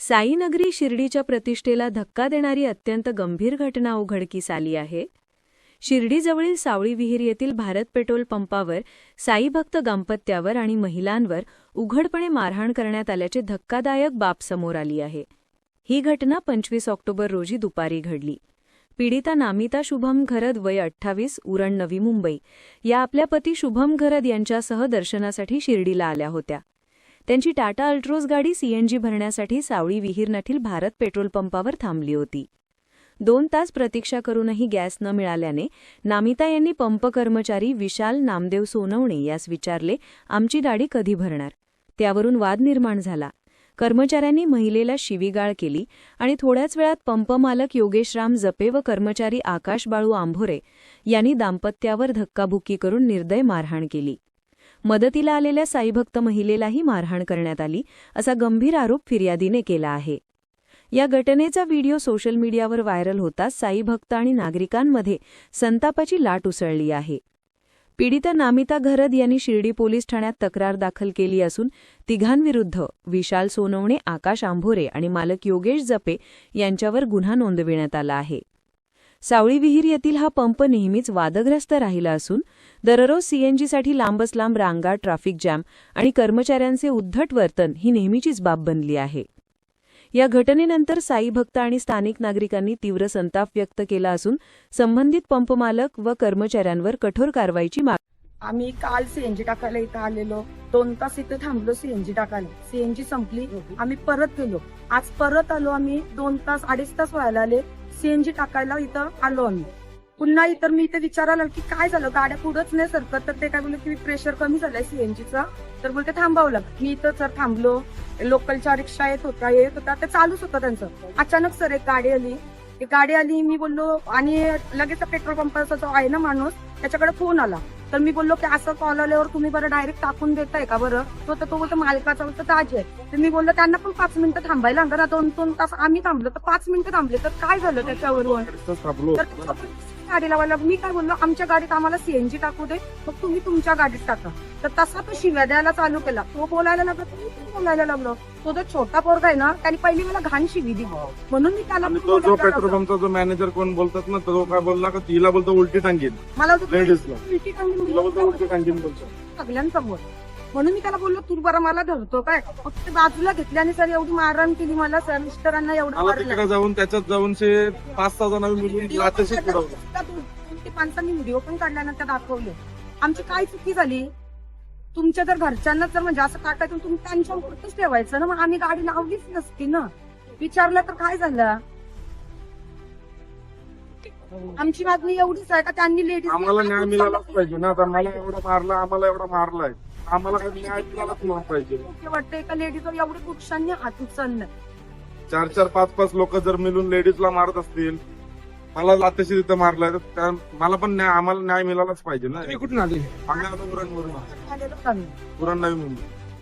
साईनगरी शिर्डीच्या प्रतिष्ठेला धक्का देणारी अत्यंत गंभीर घटना उघडकीस आली आहे. शिर्डीजवळील सावळी विहीर येथील भारत पेट्रोल पंपावर साईभक्त दाम्पत्यावर आणि महिलांवर उघडपणे मारहाण करण्यात आल्याची धक्कादायक बाब समोर आली आहे. ही घटना पंचवीस ऑक्टोबर रोजी दुपारी घडली. पीडिता नामिता शुभम घरद वय अठ्ठावीस उरण नवी मुंबई. या आपल्या पती शुभम घरद यांच्यासह दर्शनासाठी शिर्डीला आल्या होत्या. त्यांची टाटा अल्ट्रोज गाडी सीएनजी भरण्यासाठी सावळी विहीरनठील भारत पेट्रोल पंपावर थांबली होती. दोन तास प्रतीक्षा करूनही गॅस न मिळाल्याने नामिता यांनी पंप कर्मचारी विशाल नामदेव सोनवणे यास विचारले आमची गाडी कधी भरणार? त्यावरून वाद निर्माण झाला. कर्मचाऱ्यांनी महिलेला शिवीगाळ केली आणि थोड्याच वेळात पंप मालक योगेशराम जपे व कर्मचारी आकाश बाळू आंभोरे यांनी दाम्पत्यावर धक्काबुक्की करून निर्दय मारहाण केली. मदतीला आलेल्या साईभक्त महिलेलाही मारहाण करण्यात आली असा गंभीर आरोप फिर्यादीने केला आहे. या घटनेचा व्हिडिओ सोशल मीडियावर व्हायरल होताच साईभक्त आणि नागरिकांमध्ये संतापाची लाट उसळली आहे. पीडिता नामिता घरद यांनी शिर्डी पोलीस ठाण्यात तक्रार दाखल केली असून तिघांविरुद्ध विशाल सोनवणे आकाश आंभोरे आणि मालक योगेश जपे यांच्यावर गुन्हा नोंदविण्यात आला आहे. सावळी विहीर येथील हा पंप नेहमीच वादग्रस्त राहिला असून दररोज सीएनजीसाठी लांबच लांब रांगा ट्राफिक जॅम आणि कर्मचाऱ्यांचे उद्धट वर्तन ही नेहमीचीच बाब बनली आहे. या घटनेनंतर साई भक्त आणि स्थानिक नागरिकांनी तीव्र संताप व्यक्त केला असून संबंधित पंपमालक व कर्मचाऱ्यांवर कठोर कारवाईची मागणी आम्ही काल सीएनजी टाकायला इथं आलेलो. दोन तास इथे थांबलो सीएनजी टाकायला. सीएनजी संपली. आम्ही परत गेलो. आज परत आलो आम्ही. दोन तास अडीच तास व्हायला आले. सीएनजी टाकायला इथं आलो आम्ही. पुन्हा इतर मी इथे विचारायला आलो की काय झालं? गाड्या पुढंच नाही सरकत. तर ते काय बोलले की प्रेशर कमी झालंय सीएनजीचा तर बोलते थांबावं लागतं मी इथं सर थांबलो. लोकलच्या रिक्षा येत होता येत होता ते चालूच होतं त्यांचं. अचानक सर एक गाडी आली. एक गाडी आली मी बोललो आणि लगेच पेट्रोल पंपाचा जो आहे ना माणूस त्याच्याकडे फोन आला. तर मी बोललो की असं कॉल आल्यावर तुम्ही बरं डायरेक्ट टाकून देताय का बरं? तो तर तो बोलतो मालकाचा बोलतो ताज आहे. तर मी बोललो त्यांना पण पाच मिनिटं थांबायला लागणार दोन दोन तास आम्ही थांबलो तर पाच मिनिटं थांबले. तर काय झालं त्याच्यावरून? गाडी लावायला मी काय बोललो आमच्या गाडीत आम्हाला सीएनजी टाकू दे मग तुम्ही तुमच्या गाडीत टाका. तर तसा तो शिव्या द्यायला चालू केला. तो बोलायला लागला पण बोलायला लागलो. तो जो छोटा पोरगा आहे ना त्याने पहिली मला घाण शिवी दिली. म्हणून मी त्याला आणि तो जो बोलायला पेट्रोल लागलो. पंपचा जो मॅनेजर कोण बोलतात ना तो काय बोलला का तिला बोलतो उलटी टांगीन मला तो लेडीजला उलटी टांगून तिला बोलतो दिली. उलटी टांगीन बोलतो. सगळ्यांसमोर म्हणून मी त्याला बोललो तू बरं मला धरतो काय? मग ते बाजूला घेतल्याने सर एवढी मारहाण केली मला सर मिस्टरांना एवढं मला मारलं. तिकडे जाऊन त्याच्यात जाऊन पाच सहा जण मिळून त्या दोन- ते माणसांनी व्हिडिओ पण काढला ना त्या दाखवले. आमची काय चुकी झाली? तुमच्या जर घरच्यांना जर म्हणजे असं टाकायचं तुम्ही त्यांच्यावरच ठेवायचं ना मग आम्ही गाडी लावलीच नसती ना. विचारलं तर काय झालं? आमची मागणी एवढीच आहे का त्यांनी लेडीज आम्हाला न्याय मिळालाच पाहिजे ना आता मला एवढं मारलं आम्हाला एवढं मारलाय. आम्हाला काही न्याय मिळालाच नाही पाहिजे. वाटतं एका लेडीजवर एवढे पुरुषांनी हात उचललं चार चार पाच पाच लोक जर मिळून लेडीजला मारत असतील मला लातेशी तिथं मारलाय तर त्या- मला पण न्याय आम्हाला न्याय मिळालाच पाहिजे ना. तुम्ही कुठून आले? आम्ही आता आम्ही उरण नवी मुंबई.